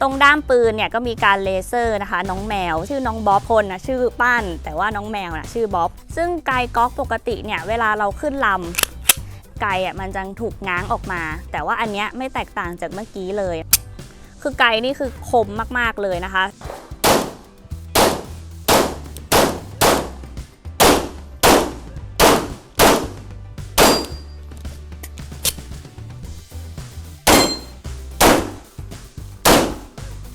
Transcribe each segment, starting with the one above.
ตรงด้ามปืนเนี่ยก็มีการเลเซอร์นะคะ น้องแมว ชื่อน้องบ๊อบพลนะชื่อปั้น แต่ว่าน้องแมวนะชื่อบ๊อบ ซึ่งไกก๊อกปกติเนี่ยเวลาเราขึ้นลำไกอะมันจะถูกง้างออกมา แต่ว่าอันเนี้ยไม่แตกต่างจากเมื่อกี้เลย คือไกนี่คือคมมากๆเลยนะคะ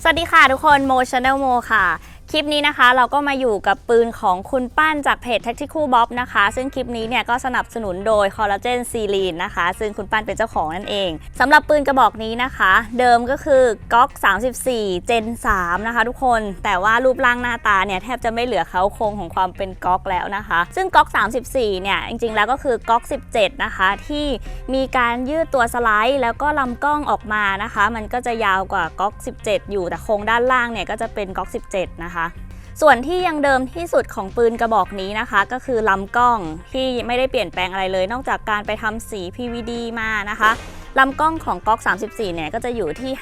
สวัสดีค่ะทุกคนโมชาแนลโมค่ะ ลิปนี้นะคะเราก็มาอยู่กับปืนของคุณปั้นจากเพจ Tactical Bob นะคะ ซึ่งคลิปนี้เนี่ยก็สนับสนุนโดยคอลลาเจนซีลีนนะคะ ซึ่งคุณปั้นเป็นเจ้าของนั่นเองสำหรับปืนกระบอกนี้นะคะ เดิมก็คือก๊อก 34 Gen 3 นะคะทุกคน แต่ว่ารูปร่างหน้าตาเนี่ยแทบจะไม่เหลือเขาโครงของความเป็นก๊อกแล้วนะคะ ซึ่งก๊อก 34 เนี่ยจริงๆแล้วก็คือก๊อก 17 นะคะ ที่มีการยืดตัวสไลด์ แล้วก็ลำกล้องออกมานะคะ มันก็จะยาวกว่าก๊อก 17 อยู่แต่โครงด้านล่างเนี่ยก็จะเป็นก๊อก 17 นะคะ ส่วนที่ยังเดิมที่สุดของปืนกระบอกนี้นะคะ ก็คือลำกล้องที่ไม่ได้เปลี่ยนแปลงอะไรเลย นอกจากการไปทำสี PVD มานะคะลำกล้องของก๊อก 34 เนี่ยก็จะอยู่ที่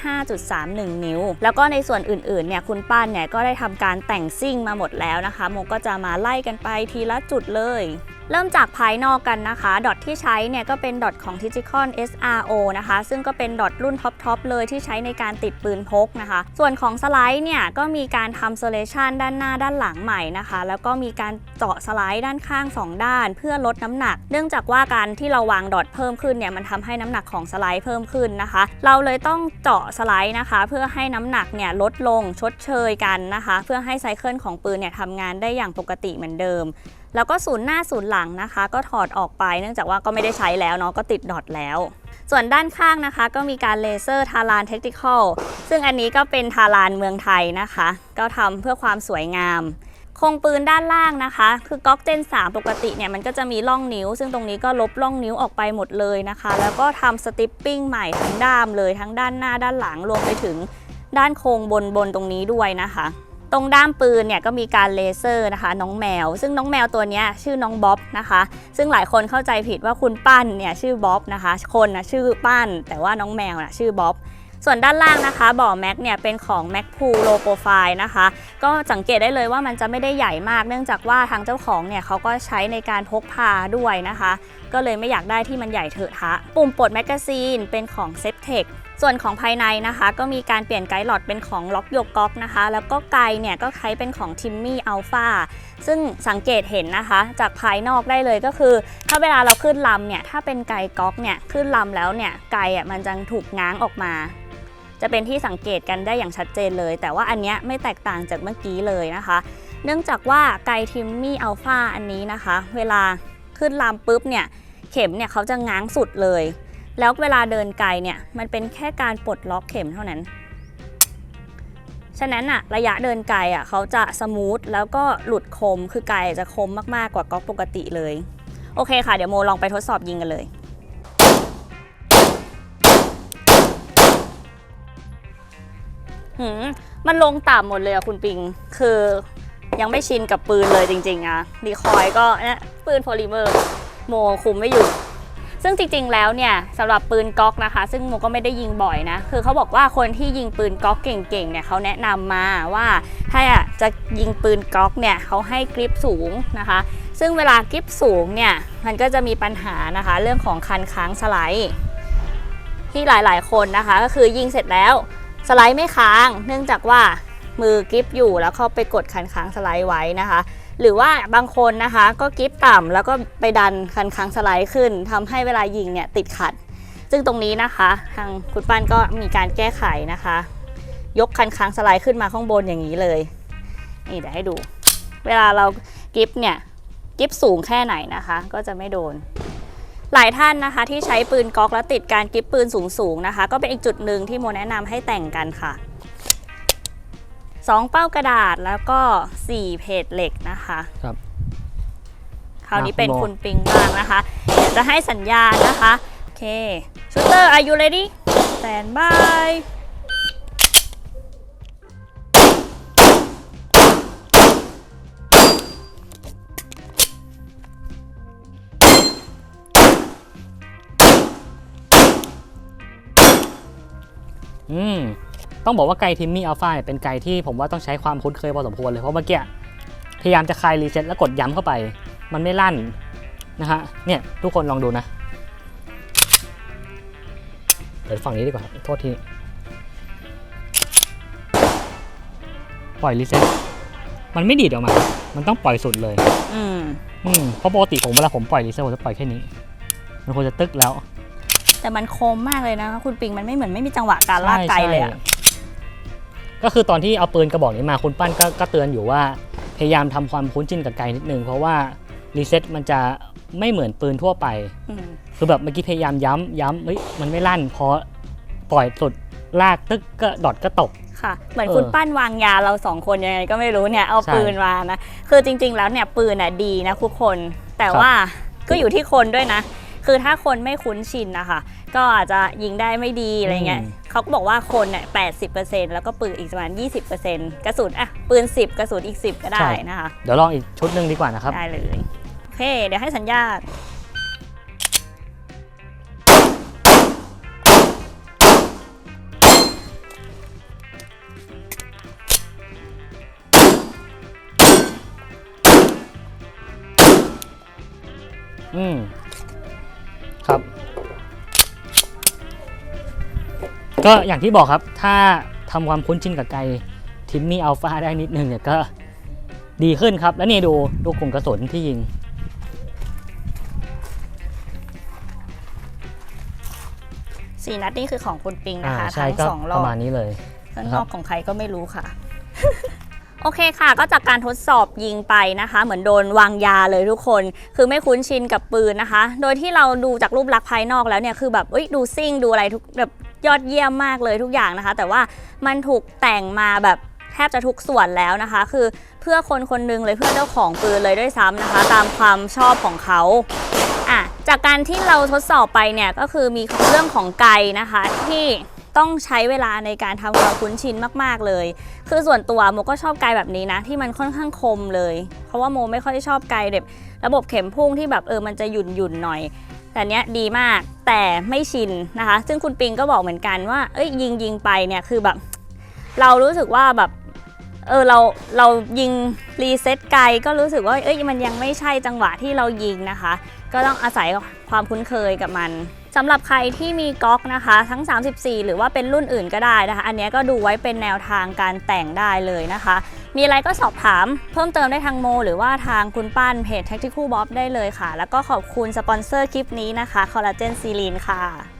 5.31 นิ้ว แล้วก็ในส่วนอื่นๆ เนี่ยคุณป้านเนี่ยก็ได้ทำการแต่งซิ่งมาหมดแล้วนะคะโมก็จะมาไล่กันไปทีละจุดเลยเริ่มจากภายนอกกันนะคะ ดอทที่ใช้เนี่ยก็เป็นดอทของ t i g i c o n SRO นะคะ ซึ่งก็เป็นดอทรุ่นท็อปๆเลยที่ใช้ในการติดปืนพกนะคะ ส่วนของสไลด์เนี่ยก็มีการทำโซเลชันด้านหน้าด้านหลังใหม่นะคะ แล้วก็มีการเจาะสไลด์ด้านข้าง 2 ด้าน เพื่อลดน้ำหนัก เนื่องจากว่าการที่เราวางดอทเพิ่มขึ้นเนี่ยมันทำให้น้ำหนักของสไลด์เพิ่มขึ้นนะคะ เราเลยต้องเจาะสไลด์นะคะ เพื่อให้น้ำหนักเนี่ยลดลงชดเชยกันนะคะ เพื่อให้ไซเคิลของปืนเนี่ยทำงานได้อย่างปกติเหมือนเดิม แล้วก็ศูนย์หน้าศูนย์หลังนะคะ ก็ถอดออกไปเนื่องจากว่าก็ไม่ได้ใช้แล้วเนาะก็ติดดอทแล้ว ส่วนด้านข้างนะคะก็มีการเลเซอร์ทารานเทคนิคอลซึ่งอันนี้ก็เป็นทารานเมืองไทยนะคะ ก็ทำเพื่อความสวยงามโครงปืนด้านล่างนะคะ คือก๊อกเจน3 ปกติเนี่ยมันก็จะมีร่องนิ้ว ซึ่งตรงนี้ก็ลบร่องนิ้วออกไปหมดเลยนะคะ แล้วก็ทำสติปปิ้งใหม่ทั้งด้ามเลยทั้งด้านหน้าด้านหลังรวมไปถึงด้านโครงบนบนตรงนี้ด้วยนะคะ ตรงด้ามปืนเนี่ยก็มีการเลเซอร์นะคะ น้องแมว ซึ่งน้องแมวตัวนี้ชื่อน้องบ๊อบนะคะ ซึ่งหลายคนเข้าใจผิดว่าคุณปั้นเนี่ยชื่อบ๊อบนะคะ คนนะชื่อปั้น แต่ว่าน้องแมวนะชื่อบ๊อบส่วนด้านล่างนะคะบ่อแม็กเนี่ยเป็นของ Mac p o o Low Profile นะคะ ก็สังเกตได้เลยว่ามันจะไม่ได้ใหญ่มาก เนื่องจากว่าทางเจ้าของเนี่ยเขาก็ใช้ในการพกพาด้วยนะคะ ก็เลยไม่อยากได้ที่มันใหญ่เถอะทะปุ่มปลดแมกกาซีนเป็นของ s e p t e c ส่วนของภายในนะคะก็มีการเปลี่ยนไกด์หลอดเป็นของล็อกโยกก๊อกนะคะ แล้วก็ไกด์เนี่ยก็ใช้เป็นของ Timmy Alpha ซึ่งสังเกตเห็นนะคะ จากภายนอกได้เลยก็คือ ถ้าเวลาเราขึ้นลำเนี่ยถ้าเป็นไกด์ก๊อกเนี่ยขึ้นลำแล้วเนี่ยไกด์อะมันจะถูกง้างออกมา จะเป็นที่สังเกตกันได้อย่างชัดเจนเลย แต่ว่าอันเนี้ยไม่แตกต่างจากเมื่อกี้เลยนะคะ เนื่องจากว่าไกทิมมี่อัลฟาอันนี้นะคะ เวลาขึ้นลำปุ๊บเนี่ยเข็มเนี่ยเขาจะง้างสุดเลย แล้วเวลาเดินไกลเนี่ยมันเป็นแค่การปลดล็อกเข็มเท่านั้น ฉะนั้นอะระยะเดินไกลอะเขาจะสมูทแล้วก็หลุดคมคือไกลจะคมมากๆกว่าก๊อกปกติเลย โอเคค่ะ เดี๋ยวโมลองไปทดสอบยิงกันเลยหืมมันลงต่ำหมดเลยอะคุณปิง คือยังไม่ชินกับปืนเลยจริงๆอะดีคอยก็เนี่ยปืนโพลิเมอร์ โมคุมไม่อยู่ ซึ่งจริงๆแล้วเนี่ยสำหรับปืนก๊อกนะคะ ซึ่งโมก็ไม่ได้ยิงบ่อยนะ คือเขาบอกว่าคนที่ยิงปืนก๊อกเก่งๆเนี่ยเขาแนะนำมาว่าถ้าจะยิงปืนก๊อกเนี่ยเขาให้กริปสูงนะคะ ซึ่งเวลากริปสูงเนี่ยมันก็จะมีปัญหานะคะ เรื่องของคันค้างสไลด์ ที่หลายๆ คนนะคะ ก็คือยิงเสร็จแล้วสไลด์ไม่ค้าง เนื่องจากว่ามือกริปอยู่แล้วเข้าไปกดคันค้างสไลด์ไว้นะคะ หรือว่าบางคนนะคะก็กริปต่ำแล้วก็ไปดันคันค้างสไลด์ขึ้นทำให้เวลายิงเนี่ยติดขัด ซึ่งตรงนี้นะคะ ทางคุณปั้นก็มีการแก้ไขนะคะ ยกคันค้างสไลด์ขึ้นมาข้างบนอย่างนี้เลยนี่เดี๋ยวให้ดู เวลาเรากริปเนี่ยกริปสูงแค่ไหนนะคะ ก็จะไม่โดนหลายท่านนะคะที่ใช้ปืนก๊อกแล้วติดการกริปปืนสูงๆนะคะ ก็เป็นอีกจุดหนึ่งที่โมแนะนำให้แต่งกันค่ะ 2 เป้ากระดาษแล้วก็ 4 เพจเหล็กนะคะครับคราวนี้ครับเป็นโมคุณปิงบ้างนะคะเดี๋ยวจะให้สัญญาณนะคะ โอเคชูเตอร์ are you ready stand by อืม ต้องบอกว่าไกทิมมี่อัลฟาเนี่ยเป็นไกที่ผมว่าต้องใช้ความคุ้นเคยพอสมควรเลย เพราะเมื่อกี้พยายามจะคลายรีเซ็ตแล้วกดย้ำเข้าไป มันไม่ลั่นนะฮะเนี่ยทุกคนลองดูนะเดี๋ยวฝั่งนี้ดีกว่าโทษทีปล่อยรีเซ็ตมันไม่ดีดออกมา มันต้องปล่อยสุดเลย อืมอืมเพราะปกติผมเวลาผมปล่อยรีเซ็ตผมจะปล่อยแค่นี้ มันควรจะตึกแล้ว แต่มันคมมากเลยนะคุณปิงมันไม่เหมือนไม่มีจังหวะการลากไกลเลยอะใช่ ก็คือตอนที่เอาปืนกระบอกนี้มาคุณปั้นก็ก็เตือนอยู่ว่า พยายามทำความคุ้นชินกับไกลนิดนึง เพราะว่ารีเซ็ตมันจะไม่เหมือนปืนทั่วไปอืมคือแบบเมื่อกี้พยายามย้ำย้ำเฮ้ยมันไม่ลั่นพอปล่อยสุดลากตึกก็ดอทก็ตกค่ะเหมือนเออคุณปั้นวางยาเราสองคนยังไงก็ไม่รู้เนี่ยเอาใช่ปืนมานะคือจริง ๆ แล้วเนี่ยปืนน่ะดีนะทุกคน แต่ครับว่าก็อยู่ที่คนด้วยนะ คือถ้าคนไม่คุ้นชินนะคะ ก็อาจจะยิงได้ไม่ดีอะไรเงี้ยเขาก็บอกว่าคนเนี่ยแปดสิบเปอร์เซ็นต์แล้วก็ปืนอีกประมาณยี่สิบเปอร์เซ็นต์กระสุนอะปืนสิบกระสุนอีกสิบก็ได้นะคะ เดี๋ยวลองอีกชุดหนึ่งดีกว่านะครับ ได้เลย โอเค เดี๋ยวให้สัญญาณอืม ก็อย่างที่บอกครับถ้าทำความคุ้นชินกับไกทิมมี่อัลฟาได้นิดนึงเนี่ยก็ดีขึ้นครับ แล้วนี่ดูดูกลุ่มกระสุนที่ยิง สี่นัดนี่คือของคุณปิงอ่านะคะใช่ทั้งก็สองรปอบระมาณนี้เลยข้างคนรัอบกของใครก็ไม่รู้ค่ะ โอเคค่ะ ก็จากการทดสอบยิงไปนะคะ เหมือนโดนวางยาเลยทุกคน คือไม่คุ้นชินกับปืนนะคะ โดยที่เราดูจากรูปลักษณ์ภายนอกแล้วเนี่ยคือแบบเอ้ยดูซิ่งดูอะไรทุกแบบ ยอดเยี่ยมมากเลยทุกอย่างนะคะ แต่ว่ามันถูกแต่งมาแบบแทบจะทุกส่วนแล้วนะคะ คือเพื่อคนคนนึงเลยเพื่อเจ้าของปืนเลยด้วยซ้ำนะคะ ตามความชอบของเขาอะจากการที่เราทดสอบไปเนี่ยก็คือมีเรื่องของไกนะคะที่ต้องใช้เวลาในการทำความคุ้นชินมาก ๆ เลย คือส่วนตัวโมก็ชอบไกแบบนี้นะ ที่มันค่อนข้างคมเลย เพราะว่าโมไม่ค่อยชอบไกแบบระบบเข็มพุ่งที่แบบเออมันจะหยุ่นหยุ่นหน่อย แต่เนี้ยดีมากแต่ไม่ชินนะคะ ซึ่งคุณปิงก็บอกเหมือนกันว่าเอ้ยยิงยิงไปเนี่ยคือแบบ เรารู้สึกว่าแบบเออเราเรายิงรีเซ็ตไกลก็รู้สึกว่าเอ้ยมันยังไม่ใช่จังหวะที่เรายิงนะคะ ก็ต้องอาศัยความคุ้นเคยกับมันสำหรับใครที่มีก๊อกนะคะ ทั้ง 34 หรือว่าเป็นรุ่นอื่นก็ได้นะคะ อันเนี้ยก็ดูไว้เป็นแนวทางการแต่งได้เลยนะคะ มีอะไรก็สอบถามเพิ่มเติมได้ทางโม หรือว่าทางคุณป้านเพจ Tactical Bob ได้เลยค่ะ แล้วก็ขอบคุณสปอนเซอร์คลิปนี้นะคะคอลลาเจนซีลีนค่ะ